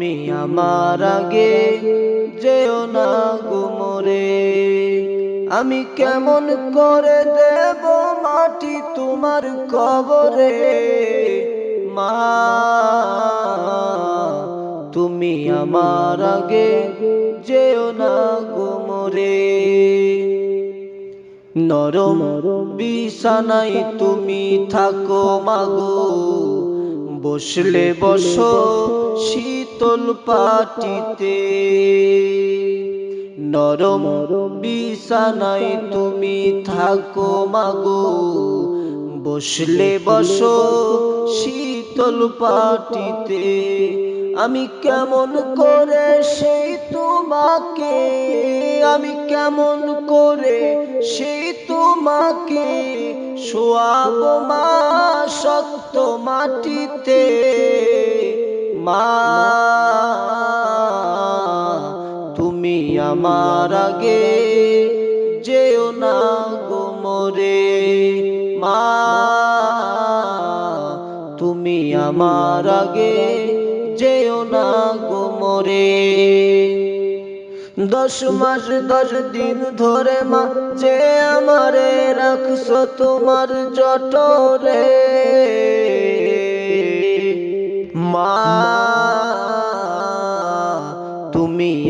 তুমি আমার আগে যেও না গুমরে আমি কেমন করে দেব মাটি তোমার কবরে? মা, তুমি আমার আগে যেও না গুমরে নরম বিছানাই তুমি থাকো মাগো বসলে বসো শীতল পাটিতে। নরম বিছানাই তুমি থাকো, মাগো। বসলে বসো শীতল পাটিতে। আমি কেমন করে সেই তোমাকে? আমি কেমন করে সেই তোমাকে? শোয়াব মা শক্ত মাটিতে। মা, তুমি আমার আগে যেও না গোমরে মা, তুমি আমার আগে যেও না গো গোমরে দশ মাস, দশ দিন ধরে মা, যে আমারে রাখছো তোমার জটরে।